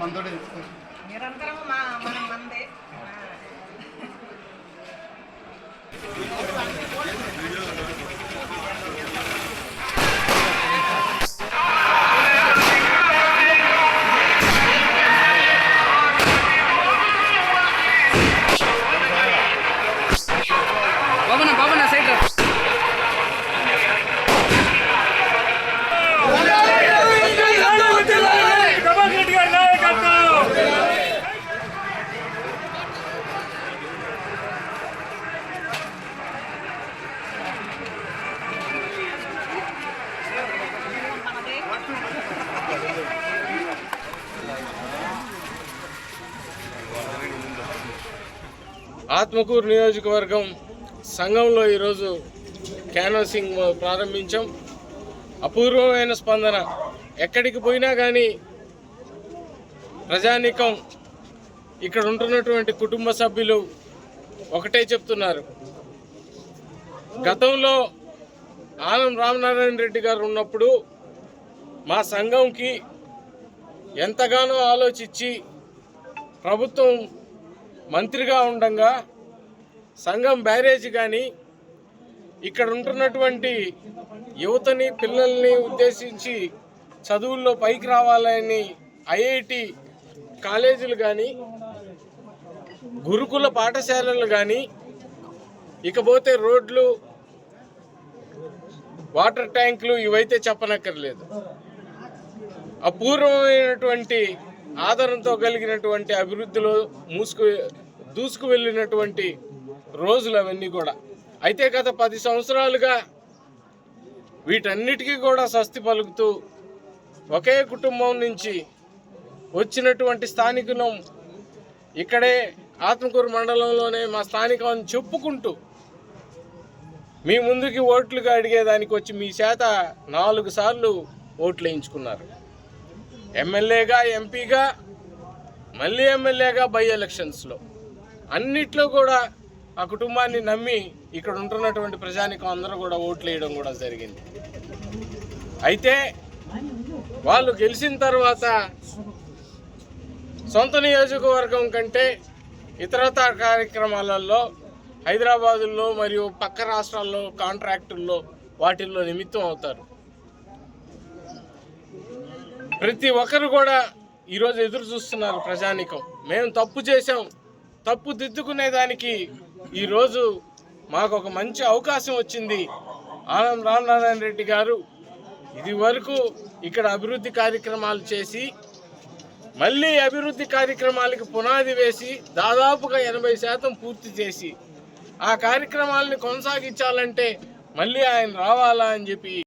మనతోటి నిరంతరం మా మనం మందే. ఆత్మకూరు నియోజకవర్గం సంఘంలో ఈరోజు క్యాన్వాసింగ్ ప్రారంభించాం. అపూర్వమైన స్పందన. ఎక్కడికి పోయినా కానీ ప్రజానీకం ఇక్కడ ఉంటున్నటువంటి కుటుంబ సభ్యులు ఒకటే చెప్తున్నారు. గతంలో ఆనం రామనారాయణ రెడ్డి గారు ఉన్నప్పుడు మా సంఘంకి ఎంతగానో ఆలోచించి ప్రభుత్వం మంత్రిగా ఉండంగా సంఘం బ్యారేజ్ కానీ ఇక్కడ ఉంటున్నటువంటి యువతని పిల్లల్ని ఉద్దేశించి చదువుల్లో పైకి రావాలని ఐఐటి కాలేజీలు కానీ గురుకుల పాఠశాలలు కానీ ఇకపోతే రోడ్లు వాటర్ ట్యాంకులు ఇవైతే చెప్పనక్కర్లేదు. అపూర్వమైనటువంటి ఆదరణతో కలిగినటువంటి అభివృద్ధిలో మూసుకు దూసుకు వెళ్ళినటువంటి రోజులు అవన్నీ కూడా. అయితే గత పది సంవత్సరాలుగా వీటన్నిటికీ కూడా స్వస్తి పలుకుతూ ఒకే కుటుంబం నుంచి వచ్చినటువంటి స్థానికులం ఇక్కడే ఆత్మకూరు మండలంలోనే మా స్థానికం చెప్పుకుంటూ మీ ముందుకి ఓట్లుగా అడిగేదానికి వచ్చి మీ చేత నాలుగు సార్లు ఓట్లు వేయించుకున్నారు. ఎమ్మెల్యేగా ఎంపీగా మళ్ళీ ఎమ్మెల్యేగా బై ఎలక్షన్స్లో అన్నిట్లో కూడా ఆ కుటుంబాన్ని నమ్మి ఇక్కడ ఉంటున్నటువంటి ప్రజానికం అందరూ కూడా ఓట్లు వేయడం కూడా జరిగింది. అయితే వాళ్ళు గెలిచిన తర్వాత సొంత నియోజకవర్గం కంటే ఇతరతర కార్యక్రమాలలో హైదరాబాదుల్లో మరియు పక్క రాష్ట్రాల్లో కాంట్రాక్టుల్లో వాటిల్లో నిమిత్తం అవుతారు. ప్రతి ఒక్కరు కూడా ఈరోజు ఎదురు చూస్తున్నారు ప్రజానికం. మేము తప్పు చేసాం తప్పు దిద్దుకునేదానికి ఈరోజు మాకు ఒక మంచి అవకాశం వచ్చింది. ఆనం రామనారాయణ రెడ్డి గారు ఇది వరకు ఇక్కడ అభివృద్ధి కార్యక్రమాలు చేసి మళ్ళీ అభివృద్ధి కార్యక్రమాలకి పునాది వేసి దాదాపుగా ఎనభై శాతం పూర్తి చేసి ఆ కార్యక్రమాలని కొనసాగించాలంటే మళ్ళీ ఆయన రావాలా అని చెప్పి